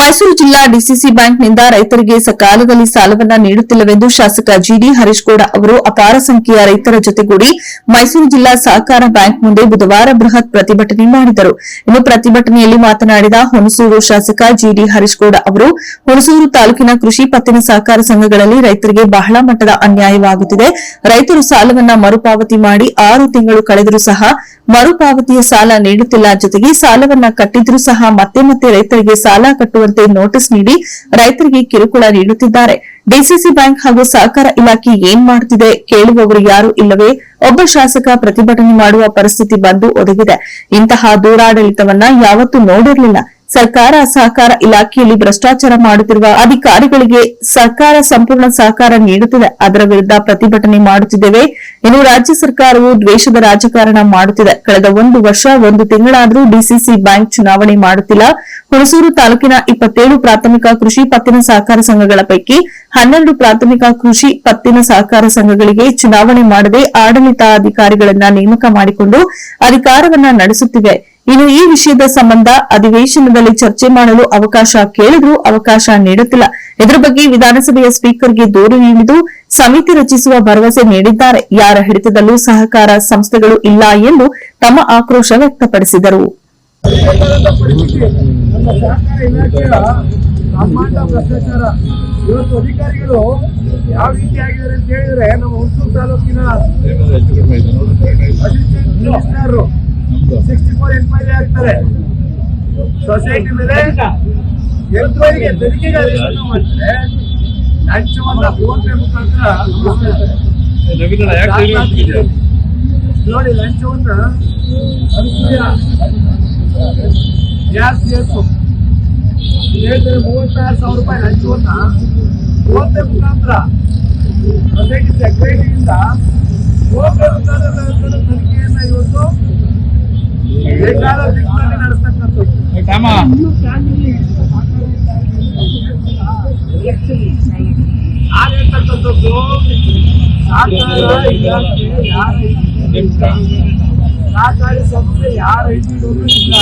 ಮೈಸೂರು ಜಿಲ್ಲಾ ಡಿಸಿಸಿ ಬ್ಯಾಂಕ್ನಿಂದ ರೈತರಿಗೆ ಸಕಾಲದಲ್ಲಿ ಸಾಲವನ್ನ ನೀಡುತ್ತಿಲ್ಲವೆಂದು ಶಾಸಕ ಜಿಡಿ ಹರೀಶ್ಗೌಡ ಅವರು ಅಪಾರ ಸಂಖ್ಯೆಯ ರೈತರ ಜೊತೆಗೂಡಿ ಮೈಸೂರು ಜಿಲ್ಲಾ ಸಹಕಾರ ಬ್ಯಾಂಕ್ ಮುಂದೆ ಬುಧವಾರ ಬೃಹತ್ ಪ್ರತಿಭಟನೆ ಮಾಡಿದರು. ಇನ್ನು ಪ್ರತಿಭಟನೆಯಲ್ಲಿ ಮಾತನಾಡಿದ ಹುಣಸೂರು ಶಾಸಕ ಜಿಡಿ ಹರೀಶ್ಗೌಡ ಅವರು, ಹುಣಸೂರು ತಾಲೂಕಿನ ಕೃಷಿ ಪತ್ತಿನ ಸಹಕಾರ ಸಂಘಗಳಲ್ಲಿ ರೈತರಿಗೆ ಬಹಳ ಮಟ್ಟದ ಅನ್ಯಾಯವಾಗುತ್ತಿದೆ. ರೈತರು ಸಾಲವನ್ನ ಮರುಪಾವತಿ ಮಾಡಿ ಆರು ತಿಂಗಳು ಕಳೆದರೂ ಸಹ ಮರುಪಾವತಿಯ ಸಾಲ ನೀಡುತ್ತಿಲ್ಲ. ಜೊತೆಗೆ ಸಾಲವನ್ನ ಕಟ್ಟಿದ್ರೂ ಸಹ ಮತ್ತೆ ಮತ್ತೆ ರೈತರಿಗೆ ಸಾಲ ಕಟ್ಟುವಂತೆ ನೋಟಿಸ್ ನೀಡಿ ರೈತರಿಗೆ ಕಿರುಕುಳ ನೀಡುತ್ತಿದ್ದಾರೆ. ಡಿಸಿಸಿ ಬ್ಯಾಂಕ್ ಹಾಗೂ ಸಹಕಾರ ಇಲಾಖೆ ಏನ್ ಮಾಡುತ್ತಿದೆ ಕೇಳುವವರು ಯಾರು ಇಲ್ಲವೇ ಒಬ್ಬ ಶಾಸಕ ಪ್ರತಿಭಟನೆ ಮಾಡುವ ಪರಿಸ್ಥಿತಿ ಬಂದು ಒದಗಿದೆ. ಇಂತಹ ದೂರಾಡಳಿತವನ್ನ ಯಾವತ್ತೂ ನೋಡಿರಲಿಲ್ಲ. ಸರ್ಕಾರ ಸಹಕಾರ ಇಲಾಖೆಯಲ್ಲಿ ಭ್ರಷ್ಟಾಚಾರ ಮಾಡುತ್ತಿರುವ ಅಧಿಕಾರಿಗಳಿಗೆ ಸರ್ಕಾರ ಸಂಪೂರ್ಣ ಸಹಕಾರ ನೀಡುತ್ತಿದೆ. ಅದರ ವಿರುದ್ಧ ಪ್ರತಿಭಟನೆ ಮಾಡುತ್ತಿದ್ದೇವೆ. ಇನ್ನು ರಾಜ್ಯ ಸರ್ಕಾರವು ದ್ವೇಷದ ರಾಜಕಾರಣ ಮಾಡುತ್ತಿದೆ. ಕಳೆದ ಒಂದು ವರ್ಷ, ಒಂದು ತಿಂಗಳಾದರೂ ಡಿಸಿಸಿ ಬ್ಯಾಂಕ್ ಚುನಾವಣೆ ಮಾಡುತ್ತಿಲ್ಲ. ಹುಣಸೂರು ತಾಲೂಕಿನ ಇಪ್ಪತ್ತೇಳು ಪ್ರಾಥಮಿಕ ಕೃಷಿ ಪತ್ತಿನ ಸಹಕಾರ ಸಂಘಗಳ ಪೈಕಿ ಹನ್ನೆರಡು ಪ್ರಾಥಮಿಕ ಕೃಷಿ ಪತ್ತಿನ ಸಹಕಾರ ಸಂಘಗಳಿಗೆ ಚುನಾವಣೆ ಮಾಡದೆ ಆಡಳಿತಾಧಿಕಾರಿಗಳನ್ನ ನೇಮಕ ಮಾಡಿಕೊಂಡು ಅಧಿಕಾರವನ್ನ ನಡೆಸುತ್ತಿವೆ. ಇನ್ನು ಈ ವಿಷಯದ ಸಂಬಂಧ ಅಧಿವೇಶನದಲ್ಲಿ ಚರ್ಚೆ ಮಾಡಲು ಅವಕಾಶ ಕೇಳಿದ್ರೂ ಅವಕಾಶ ನೀಡುತ್ತಿಲ್ಲ. ಇದರ ಬಗ್ಗೆ ವಿಧಾನಸಭೆಯ ಸ್ಪೀಕರ್ಗೆ ದೂರು ನೀಡಿದ್ದು ಸಮಿತಿ ರಚಿಸುವ ಭರವಸೆ ನೀಡಿದ್ದಾರೆ. ಯಾರ ಹಿಡಿತದಲ್ಲೂ ಸಹಕಾರ ಸಂಸ್ಥೆಗಳು ಇಲ್ಲ ಎಂದು ತಮ್ಮ ಆಕ್ರೋಶ ವ್ಯಕ್ತಪಡಿಸಿದರು. ಅಧಿಕಾರಿಗಳು ಯಾವ ರೀತಿ ಆಗಿದ್ದಾರೆ ಅಂತ ಹೇಳಿದ್ರೆ ನಮ್ಮ ಹುಣಸೂರು ತಾಲೂಕಿನ ಸಿಕ್ಸ್ಟಿ ಫೋರ್ ಎನ್ಕ್ವೈರಿ ಆಗ್ತಾರೆ. ಸೊಸೈಟಿ ಮೇಲೆ ಎಂಕ್ವೈರಿಗೆ ತನಿಖೆಗೆ ಮಾಡ್ತಾರೆ ಲಂಚವನ್ನ ಫೋನ್ ಪೇ ಮುಖಾಂತರ ನೋಡಿ ಲಂಚವನ್ನ ಗ್ಯಾಸ್ ಮೂವತ್ತಾರು ಸಾವಿರ ರೂಪಾಯಿ ಲಂಚವನ್ನ. ಫೋನ್ಪೇ ಮುಖಾಂತರ ಸೊಸೈಟಿ ಸೆಕ್ರೆಟರಿಯಿಂದ ಫೋನ್ಪೇ ಮುಖಾಂತರ ನಡೆಸಿದ ತನಿಖೆಯನ್ನ ಇವತ್ತು ಬೇಕಾದ ದಿಕ್ಕಿನಲ್ಲಿ ನಡೆಸ್ತಕ್ಕಂಥದ್ದು ನಾನು ಹೇಳ್ತಕ್ಕಂಥದ್ದು ಸಹಕಾರ ಇಲಾಖೆ ಯಾರ ಸಹಕಾರಿ ಸಂಸ್ಥೆ ಯಾರ ಹಿಡಿಯೋದು ಇಲ್ಲ